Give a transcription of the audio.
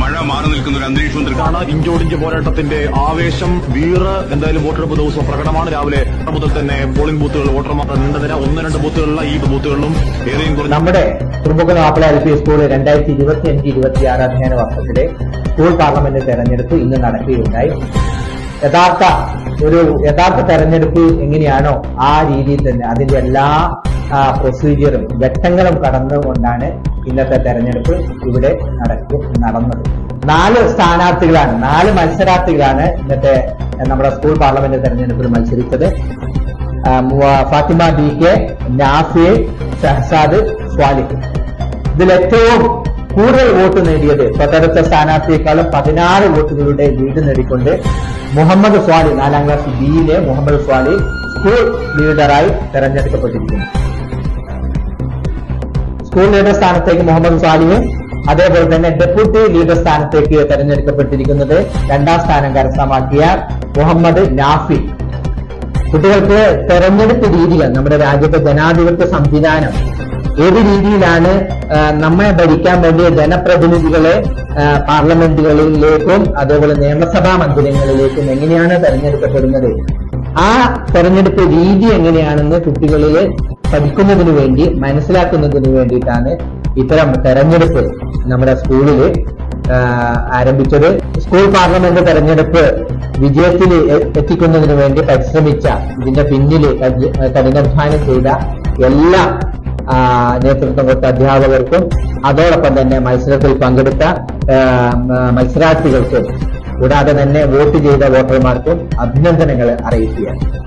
മഴ മാറി നിൽക്കുന്ന ഒരു അന്തരീക്ഷം ദൃശ്യം ാണ് ഇഞ്ചോടിഞ്ച് പോരാട്ടത്തിന്റെ ആവേശം. വീറ് എന്തായാലും വോട്ടെടുപ്പ് ദിവസം പ്രകടമാണ്. രാവിലെ മുതൽ തന്നെ പോളിംഗ് ബൂത്തുകൾ വോട്ടർമാർ നീണ്ടതിന് ഒന്ന് രണ്ട് ബൂത്തുകളിലുള്ള ഈ ബൂത്തുകളിലും ഏറെയും കുറഞ്ഞ നമ്മുടെ തുറമുഖ മാപ്പിള എൽ പി സ്കൂൾ രണ്ടായിരത്തി ഇരുപത്തി അഞ്ച് ഇരുപത്തി ആറ് അധ്യയന വർഷത്തിലെ സ്കൂൾ പാർലമെന്റ് തെരഞ്ഞെടുപ്പ് ഇന്ന് നടക്കുകയുണ്ടായി. യഥാർത്ഥ ഒരു യഥാർത്ഥ തെരഞ്ഞെടുപ്പ് എങ്ങനെയാണോ ആ രീതിയിൽ തന്നെ അതിന്റെ എല്ലാ പ്രൊസീജിയറും ഘട്ടങ്ങളും കടന്നുകൊണ്ടാണ് ഇന്നത്തെ തെരഞ്ഞെടുപ്പ് ഇവിടെ നടക്കു നടന്നത്. നാല് സ്ഥാനാർത്ഥികളാണ് നാല് മത്സരാർത്ഥികളാണ് ഇന്നത്തെ നമ്മുടെ സ്കൂൾ പാർലമെന്റ് തെരഞ്ഞെടുപ്പിൽ മത്സരിച്ചത്. ഫാത്തിമ ബി കെ നാഫി ഷഹസാദ് സ്വാലിഖ് ഇതിൽ ഏറ്റവും കൂടുതൽ വോട്ട് നേടിയത് തൊട്ടടുത്ത സ്ഥാനാർത്ഥിയെക്കാളും പതിനാറ് വോട്ടുകളുടെ ലീഡ് നേടിക്കൊണ്ട് മുഹമ്മദ് സ്വാലി നാലാം ക്ലാസ് ബിയിലെ മുഹമ്മദ് സ്വാലി സ്കൂൾ ലീഡറായി തെരഞ്ഞെടുക്കപ്പെട്ടിരിക്കുന്നു. സ്കൂൾ ലീഡർ സ്ഥാനത്തേക്ക് മുഹമ്മദ് സ്വാലിയും അതേപോലെ തന്നെ ഡെപ്യൂട്ടി ലീഡർ സ്ഥാനത്തേക്ക് തെരഞ്ഞെടുക്കപ്പെട്ടിരിക്കുന്നത് രണ്ടാം സ്ഥാനം കരസ്ഥമാക്കിയ മുഹമ്മദ് നാഫി. കുട്ടികൾക്ക് തെരഞ്ഞെടുപ്പ് രീതികൾ നമ്മുടെ രാജ്യത്തെ ജനാധിപത്യ സംവിധാനം ഏത് രീതിയിലാണ് നമ്മെ ഭരിക്കാൻ വേണ്ടിയ ജനപ്രതിനിധികളെ പാർലമെന്റുകളിലേക്കും അതേപോലെ നിയമസഭാ മന്ദിരങ്ങളിലേക്കും എങ്ങനെയാണ് തെരഞ്ഞെടുക്കപ്പെടുന്നത്? ആ തെരഞ്ഞെടുപ്പ് രീതി എങ്ങനെയാണെന്ന് കുട്ടികളിൽ പഠിക്കുന്നതിന് വേണ്ടി മനസ്സിലാക്കുന്നതിന് വേണ്ടിയിട്ടാണ് ഇത്തരം തെരഞ്ഞെടുപ്പ് നമ്മുടെ സ്കൂളിൽ ആരംഭിച്ചത്. സ്കൂൾ പാർലമെന്റ് തെരഞ്ഞെടുപ്പ് വിജയത്തിൽ എത്തിക്കുന്നതിന് വേണ്ടി പരിശ്രമിച്ച ഇതിന്റെ പിന്നിൽ കഠി- കഠിനാധ്വാനം ചെയ്ത എല്ലാ നേതൃത്വം കൊടുത്ത അധ്യാപകർക്കും അതോടൊപ്പം തന്നെ മത്സരത്തിൽ പങ്കെടുത്ത മത്സരാർത്ഥികൾക്കും കൂടാതെ തന്നെ വോട്ട് ചെയ്ത വോട്ടർമാർക്കും അഭിനന്ദനങ്ങൾ അറിയിക്കുകയാണ്.